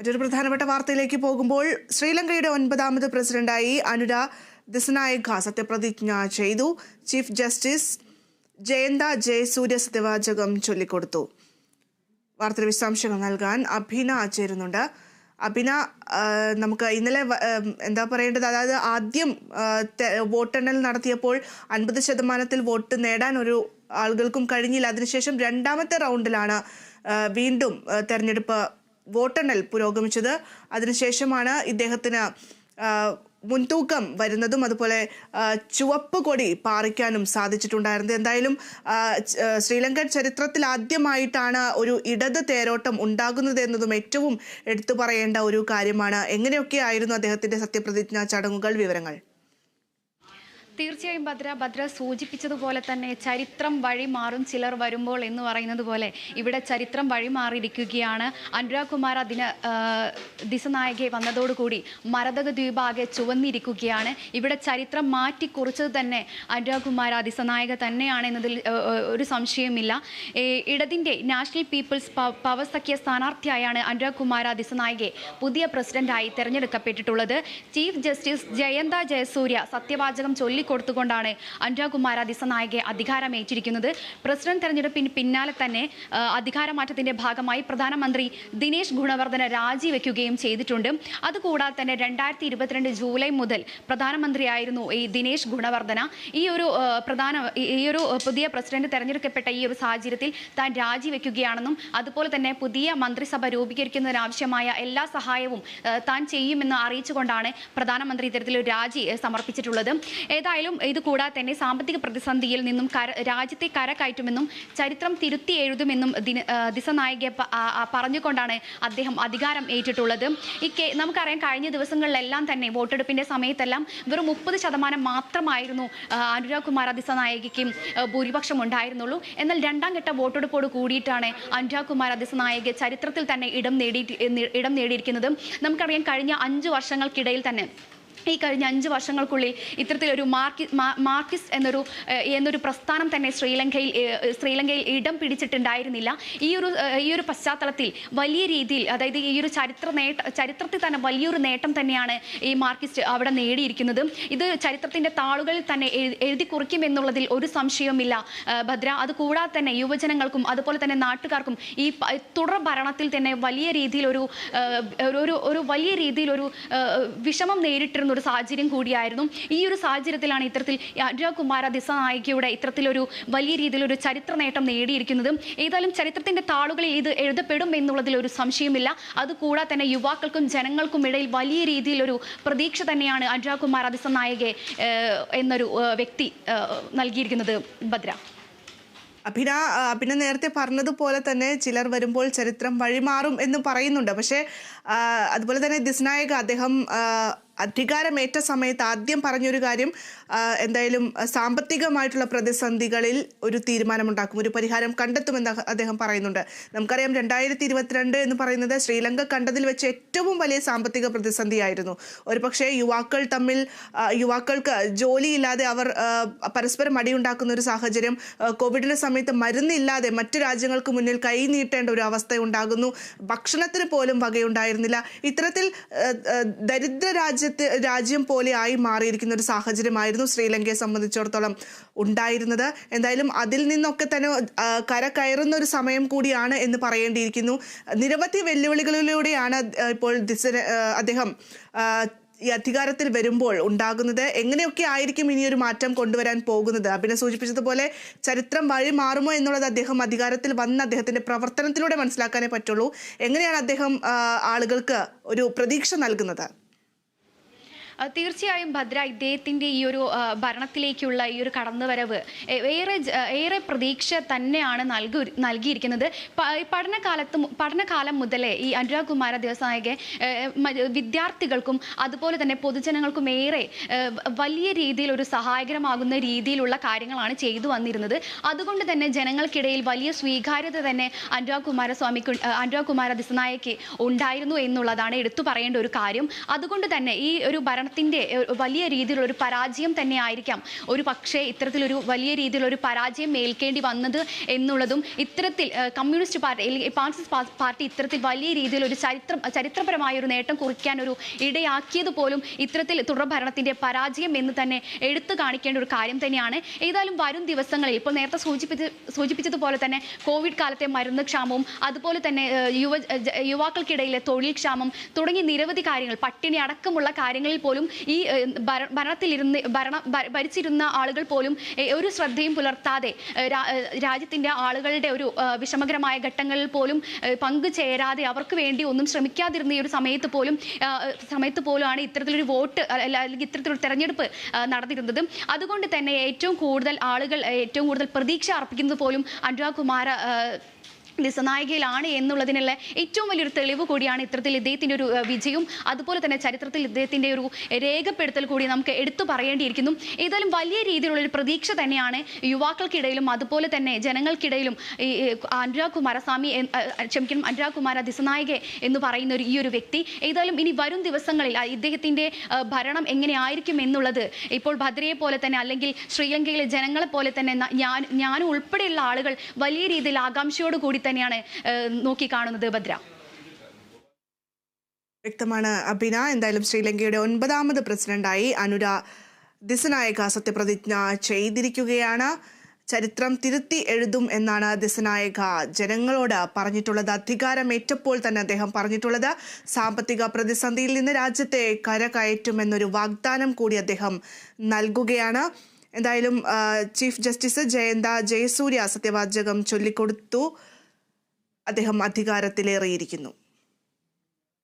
മറ്റൊരു പ്രധാനപ്പെട്ട വാർത്തയിലേക്ക് പോകുമ്പോൾ ശ്രീലങ്കയുടെ ഒൻപതാമത് പ്രസിഡന്റായി അനുര ദിസനായക സത്യപ്രതിജ്ഞ ചെയ്തു. ചീഫ് ജസ്റ്റിസ് ജയന്ത ജയസൂര്യ സത്യവാചകം ചൊല്ലിക്കൊടുത്തു. വാർത്തയുടെ വിശദാംശങ്ങൾ നൽകാൻ അഭിന ചേരുന്നുണ്ട്. അഭിന നമുക്ക് ഇന്നലെ എന്താ പറയേണ്ടത്? അതായത് ആദ്യം വോട്ടെണ്ണൽ നടത്തിയപ്പോൾ അൻപത് ശതമാനത്തിൽ വോട്ട് നേടാൻ ഒരു ആളുകൾക്കും കഴിഞ്ഞില്ല. അതിനുശേഷം രണ്ടാമത്തെ റൗണ്ടിലാണ് വീണ്ടും തെരഞ്ഞെടുപ്പ് വോട്ടെണ്ണൽ പുരോഗമിച്ചത്. അതിനുശേഷമാണ് ഇദ്ദേഹത്തിന് മുൻതൂക്കം വരുന്നതും അതുപോലെ ചുവപ്പ് കൊടി പാറിക്കാനും സാധിച്ചിട്ടുണ്ടായിരുന്നത്. എന്തായാലും ശ്രീലങ്കൻ ചരിത്രത്തിൽ ആദ്യമായിട്ടാണ് ഒരു ഇടത് തേരോട്ടം ഉണ്ടാകുന്നത് എന്നതും ഏറ്റവും എടുത്തു പറയേണ്ട ഒരു കാര്യമാണ്. എങ്ങനെയൊക്കെയായിരുന്നു അദ്ദേഹത്തിന്റെ സത്യപ്രതിജ്ഞാ ചടങ്ങുകൾ വിവരങ്ങൾ? തീർച്ചയായും ഭദ്ര ഭദ്ര സൂചിപ്പിച്ചതുപോലെ തന്നെ ചരിത്രം വഴി മാറും ചിലർ വരുമ്പോൾ എന്ന് പറയുന്നത് പോലെ ഇവിടെ ചരിത്രം വഴി മാറിയിരിക്കുകയാണ്. അനുരാഗ് കുമാർ അതിന് ദിശനായകെ വന്നതോടുകൂടി മരതക ദ്വീപാകെ ചുവന്നിരിക്കുകയാണ്. ഇവിടെ ചരിത്രം മാറ്റിക്കുറിച്ചത് തന്നെ അനുരാഗ് കുമാർ ദിശനായക തന്നെയാണ് എന്നതിൽ ആ, ആ, ഒരു സംശയമില്ല. ഇടതിന്റെ നാഷണൽ പീപ്പിൾസ് പവർ സഖ്യ സ്ഥാനാർത്ഥിയായാണ് അനുരാഗ് കുമാർ ദിശനായകെ പുതിയ പ്രസിഡന്റായി തെരഞ്ഞെടുക്കപ്പെട്ടിട്ടുള്ളത്. ചീഫ് ജസ്റ്റിസ് ജയന്ത ജയസൂര്യ സത്യവാചകം ചൊല്ലിക്കൊടുത്തുകൊണ്ടാണ് അനുരാഗ് കുമാർ ദിസനായകെ അധികാരമേറ്റിരിക്കുന്നത്. പ്രസിഡന്റ് തെരഞ്ഞെടുപ്പിന് പിന്നാലെ തന്നെ അധികാരമാറ്റത്തിന്റെ ഭാഗമായി പ്രധാനമന്ത്രി ദിനേശ് ഗുണവർദ്ധന രാജിവെക്കുകയും ചെയ്തിട്ടുണ്ട്. അതുകൂടാതെ തന്നെ രണ്ടായിരത്തി ഇരുപത്തിരണ്ട് ജൂലൈ മുതൽ പ്രധാനമന്ത്രിയായിരുന്നു ഈ ദിനേശ് ഗുണവർദ്ധന. ഈ ഒരു പ്രധാന ഈ- ഒരു പുതിയ പ്രസിഡന്റ് തെരഞ്ഞെടുക്കപ്പെട്ട ഈ ഒരു സാഹചര്യത്തിൽ താൻ രാജിവെക്കുകയാണെന്നും അതുപോലെ തന്നെ പുതിയ മന്ത്രിസഭ രൂപീകരിക്കുന്നതിനാവശ്യമായ എല്ലാ സഹായവും താൻ ചെയ്യുമെന്ന് അറിയിച്ചുകൊണ്ടാണ് പ്രധാനമന്ത്രി ഇത്തരത്തിലൊരു രാജി സമർപ്പിച്ചിട്ടുള്ളത്. ഏതായാലും ഇത് കൂടാതെ തന്നെ സാമ്പത്തിക പ്രതിസന്ധിയിൽ നിന്നും കര രാജ്യത്തെ കരകയറ്റുമെന്നും ചരിത്രം തിരുത്തി എഴുതുമെന്നും ദിന ദിസനായക പറഞ്ഞുകൊണ്ടാണ് അദ്ദേഹം അധികാരം ഏറ്റിട്ടുള്ളത്. ഈ കെ നമുക്കറിയാം കഴിഞ്ഞ ദിവസങ്ങളിലെല്ലാം തന്നെ വോട്ടെടുപ്പിന്റെ സമയത്തെല്ലാം വെറും മുപ്പത് ശതമാനം മാത്രമായിരുന്നു അനുരാഗ് കുമാർ ദിസനായകയ്ക്കും ഭൂരിപക്ഷം ഉണ്ടായിരുന്നുള്ളൂ. എന്നാൽ രണ്ടാം ഘട്ട വോട്ടെടുപ്പോട് കൂടിയിട്ടാണ് അനുരാഗ് കുമാർ ദിസനായക ചരിത്രത്തിൽ തന്നെ ഇടം നേടി ഇടം നേടിയിരിക്കുന്നത്. നമുക്കറിയാം കഴിഞ്ഞ അഞ്ച് വർഷങ്ങൾക്കിടയിൽ തന്നെ ഈ കഴിഞ്ഞ അഞ്ച് വർഷങ്ങൾക്കുള്ളിൽ ഇത്തരത്തിലൊരു മാർക്കി മാർക്കിസ് മാർക്കിസ്റ്റ് എന്നൊരു എന്നൊരു പ്രസ്ഥാനം തന്നെ ശ്രീലങ്കയിൽ ശ്രീലങ്കയിൽ ഇടം പിടിച്ചിട്ടുണ്ടായിരുന്നില്ല. ഈ ഒരു ഈ ഒരു പശ്ചാത്തലത്തിൽ വലിയ രീതിയിൽ അതായത് ഈ ഒരു ചരിത്ര നേട്ട ചരിത്രത്തിൽ തന്നെ വലിയൊരു നേട്ടം തന്നെയാണ് ഈ മാർക്കിസ്റ്റ് അവിടെ നേടിയിരിക്കുന്നത്. ഇത് ചരിത്രത്തിന്റെ താളുകളിൽ തന്നെ എഴുതി കുറിക്കും എന്നുള്ളതിൽ ഒരു സംശയവുമില്ല ഭദ്ര. അത് കൂടാതെ തന്നെ യുവജനങ്ങൾക്കും അതുപോലെ തന്നെ നാട്ടുകാർക്കും ഈ തുടർ ഭരണത്തിൽ തന്നെ വലിയ രീതിയിൽ ഒരു ഒരു- വലിയ രീതിയിൽ ഒരു വിഷമം നേരിട്ടിരുന്ന ഒരു സാഹചര്യം കൂടിയായിരുന്നു. ഈ ഒരു സാഹചര്യത്തിലാണ് ഇത്തരത്തിൽ ഈ അനുരാഗ് കുമാര ദിസനായികയുടെ ഇത്തരത്തിലൊരു വലിയ രീതിയിലൊരു ചരിത്ര നേട്ടം നേടിയിരിക്കുന്നത്. ഏതായാലും ചരിത്രത്തിന്റെ താളുകളിൽ ഇത് എഴുതപ്പെടും എന്നുള്ളതിൽ ഒരു സംശയമില്ല. അതുകൂടാതെ തന്നെ യുവാക്കൾക്കും ജനങ്ങൾക്കും ഇടയിൽ വലിയ രീതിയിലൊരു പ്രതീക്ഷ തന്നെയാണ് അനുരാഗ് കുമാർ ദിസനായകെ ഏഹ്, എന്നൊരു വ്യക്തി നൽകിയിരിക്കുന്നത്. ഭദ്ര. അഭിന അഭിന നേരത്തെ പറഞ്ഞതുപോലെ തന്നെ ചിലർ വരുമ്പോൾ ചരിത്രം വഴിമാറും എന്ന് പറയുന്നുണ്ട്. പക്ഷേ അതുപോലെ തന്നെ ദിസ്നായക അദ്ദേഹം അധികാരമേറ്റ സമയത്ത് ആദ്യം പറഞ്ഞൊരു കാര്യം എന്തായാലും സാമ്പത്തികമായിട്ടുള്ള പ്രതിസന്ധികളിൽ ഒരു തീരുമാനമുണ്ടാക്കും ഒരു പരിഹാരം കണ്ടെത്തുമെന്ന് അദ്ദേഹം പറയുന്നുണ്ട്. നമുക്കറിയാം രണ്ടായിരത്തി ഇരുപത്തിരണ്ട് എന്ന് പറയുന്നത് ശ്രീലങ്ക കണ്ടതിൽ വെച്ച് ഏറ്റവും വലിയ സാമ്പത്തിക പ്രതിസന്ധിയായിരുന്നു. ഒരു പക്ഷേ യുവാക്കൾ തമ്മിൽ യുവാക്കൾക്ക് ജോലിയില്ലാതെ അവർ പരസ്പരം അടിയുണ്ടാക്കുന്ന ഒരു സാഹചര്യം കോവിഡിന്റെ സമയത്ത് മരുന്നില്ലാതെ മറ്റു രാജ്യങ്ങൾക്ക് മുന്നിൽ കൈ നീട്ടേണ്ട ഒരു അവസ്ഥ ഉണ്ടാകുന്നു ഭക്ഷണത്തിന് പോലും വകയുണ്ടായിരുന്നില്ല. ഇത്തരത്തിൽ ദരിദ്ര ദരിദ്ര രാജ്യത്ത് രാജ്യം പോലെ ആയി മാറിയിരിക്കുന്ന ഒരു സാഹചര്യമായിരുന്നു ശ്രീലങ്കയെ സംബന്ധിച്ചിടത്തോളം ഉണ്ടായിരുന്നത്. എന്തായാലും അതിൽ നിന്നൊക്കെ തന്നെ കര കയറുന്ന ഒരു സമയം കൂടിയാണ് എന്ന് പറയേണ്ടിയിരിക്കുന്നു. നിരവധി വെല്ലുവിളികളിലൂടെയാണ് ഇപ്പോൾ അദ്ദേഹം ഈ അധികാരത്തിൽ വരുമ്പോൾ ഉണ്ടാകുന്നത്. എങ്ങനെയൊക്കെ ആയിരിക്കും ഇനി ഒരു മാറ്റം കൊണ്ടുവരാൻ പോകുന്നത്? അഭിന സൂചിപ്പിച്ചതുപോലെ ചരിത്രം വഴി മാറുമോ എന്നുള്ളത് അദ്ദേഹം അധികാരത്തിൽ വന്ന അദ്ദേഹത്തിന്റെ പ്രവർത്തനത്തിലൂടെ മനസ്സിലാക്കാനേ പറ്റുള്ളൂ. എങ്ങനെയാണ് അദ്ദേഹം ആളുകൾക്ക് ഒരു പ്രതീക്ഷ നൽകുന്നത്? തീർച്ചയായും ഭദ്ര ഇദ്ദേഹത്തിന്റെ ഈ ഒരു ഭരണത്തിലേക്കുള്ള ഈ ഒരു കടന്നുവരവ് ഏറെ ഏറെ പ്രതീക്ഷ തന്നെയാണ് നൽകി നൽകിയിരിക്കുന്നത്. പഠനകാലത്ത് പഠനകാലം മുതലേ ഈ അനുരാഗ് കുമാര ദേവസായകെ വിദ്യാർത്ഥികൾക്കും അതുപോലെ തന്നെ പൊതുജനങ്ങൾക്കും ഏറെ വലിയ രീതിയിൽ ഒരു സഹായകരമാകുന്ന രീതിയിലുള്ള കാര്യങ്ങളാണ് ചെയ്തു വന്നിരുന്നത്. അതുകൊണ്ട് തന്നെ ജനങ്ങൾക്കിടയിൽ വലിയ സ്വീകാര്യത തന്നെ അനുരാഗ് കുമാരസ്വാമിക്ക് അനുരാഗ് കുമാര ദിസനായക്ക് ഉണ്ടായിരുന്നു എന്നുള്ളതാണ് എടുത്തു പറയേണ്ട ഒരു കാര്യം. അതുകൊണ്ട് തന്നെ ഈ ഒരു ഭരണ ഭരണത്തിന്റെ വലിയ രീതിയിലുള്ള ഒരു പരാജയം തന്നെ ആയിരിക്കാം. ഒരു പക്ഷേ ഇത്തരത്തിലൊരു വലിയ രീതിയിലുള്ള ഒരു പരാജയം ഏൽക്കേണ്ടി വന്നത് എന്നുള്ളതും ഇത്തരത്തിൽ കമ്മ്യൂണിസ്റ്റ് പാർട്ടി മാർക്സിസ്റ്റ് പാർട്ടി ഇത്തരത്തിൽ വലിയ രീതിയിൽ ഒരു ചരിത്ര ചരിത്രപരമായ ഒരു നേട്ടം കുറിക്കാൻ ഒരു ഇടയാക്കിയത് പോലും ഇത്തരത്തിൽ തുടർ ഭരണത്തിന്റെ പരാജയം എന്ന് തന്നെ എടുത്തു കാണിക്കേണ്ട ഒരു കാര്യം തന്നെയാണ്. ഏതായാലും വരും ദിവസങ്ങളിൽ ഇപ്പോൾ നേരത്തെ സൂചിപ്പിച്ച സൂചിപ്പിച്ചതുപോലെ തന്നെ കോവിഡ് കാലത്തെ മരുന്ന് ക്ഷാമവും അതുപോലെ തന്നെ യുവ യുവാക്കൾക്കിടയിലെ തൊഴിൽ ക്ഷാമം തുടങ്ങിയ നിരവധി കാര്യങ്ങൾ പട്ടിണി അടക്കമുള്ള കാര്യങ്ങളിൽ പോലും ഈ ഭരണത്തിൽ ഭര- ഭരണത്തിലിരുന്ന് ഭരണ ഭരിച്ചിരുന്ന ആളുകൾ പോലും ഒരു ശ്രദ്ധയും പുലർത്താതെ രാജ്യത്തിന്റെ ആളുകളുടെ ഒരു വിഷമകരമായ ഘട്ടങ്ങളിൽ പോലും പങ്കു പങ്കുചേരാതെ അവർക്ക് വേണ്ടി ഒന്നും ശ്രമിക്കാതിരുന്ന ഈ ഒരു സമയത്ത് പോലും സമയത്ത് പോലുമാണ് ഇത്തരത്തിലൊരു വോട്ട് അല്ല അല്ലെങ്കിൽ ഇത്തരത്തിലൊരു തെരഞ്ഞെടുപ്പ് നടന്നിരുന്നത്. അതുകൊണ്ട് തന്നെ ഏറ്റവും കൂടുതൽ ആളുകൾ ഏറ്റവും കൂടുതൽ പ്രതീക്ഷ അർപ്പിക്കുന്നത് പോലും അനുരാഗ് കുമാര ഏഹ്, ദിസനായികയിലാണ് എന്നുള്ളതിനുള്ള ഏറ്റവും വലിയൊരു തെളിവ് കൂടിയാണ് ഇത്തരത്തിൽ ഇദ്ദേഹത്തിന്റെ ഒരു വിജയം. വിജയവും അതുപോലെ തന്നെ ചരിത്രത്തിൽ ഇദ്ദേഹത്തിന്റെ ഒരു രേഖപ്പെടുത്തൽ കൂടി നമുക്ക് എടുത്തു പറയേണ്ടിയിരിക്കുന്നു. ഏതായാലും വലിയ രീതിയിലുള്ള ഒരു പ്രതീക്ഷ തന്നെയാണ് യുവാക്കൾക്കിടയിലും അതുപോലെ തന്നെ ജനങ്ങൾക്കിടയിലും ഈ അനുരാഗ് കുമാരസ്വാമി ക്ഷമിക്കണം അനുരാഗ് കുമാര ദിസനായിക എന്ന് പറയുന്ന ഒരു ഈ ഒരു വ്യക്തി. ഏതായാലും ഇനി വരും ദിവസങ്ങളിൽ ഇദ്ദേഹത്തിന്റെ ഭരണം എങ്ങനെയായിരിക്കും എന്നുള്ളത് ഇപ്പോൾ ഭദ്രയെ പോലെ തന്നെ അല്ലെങ്കിൽ ശ്രീലങ്കയിലെ ജനങ്ങളെ പോലെ തന്നെ ഞാൻ ഞാനും ഉൾപ്പെടെയുള്ള ആളുകൾ വലിയ രീതിയിൽ ആകാംക്ഷയോട് കൂടി തന്നെയാണ് നോക്കിക്കാണുന്നത് ഭദ്ര. വ്യക്തമാണ് അഭിന എന്തായാലും ശ്രീലങ്കയുടെ ഒൻപതാമത് പ്രസിഡന്റായി അനുര ദിസനായക സത്യപ്രതിജ്ഞ ചെയ്തിരിക്കുകയാണ്. ചരിത്രം തിരുത്തി എഴുതും എന്നാണ് ദിസനായക ജനങ്ങളോട് പറഞ്ഞിട്ടുള്ളത്. അധികാരമേറ്റപ്പോൾ തന്നെ അദ്ദേഹം പറഞ്ഞിട്ടുള്ളത് സാമ്പത്തിക പ്രതിസന്ധിയിൽ നിന്ന് രാജ്യത്തെ കരകയറ്റുമെന്നൊരു വാഗ്ദാനം കൂടി അദ്ദേഹം നൽകുകയാണ്. എന്തായാലും ചീഫ് ജസ്റ്റിസ് ജയന്ത ജയസൂര്യ സത്യവാചകം ചൊല്ലിക്കൊടുത്തു. അദ്ദേഹം അധികാരത്തിലേറിയിരിക്കുന്നു.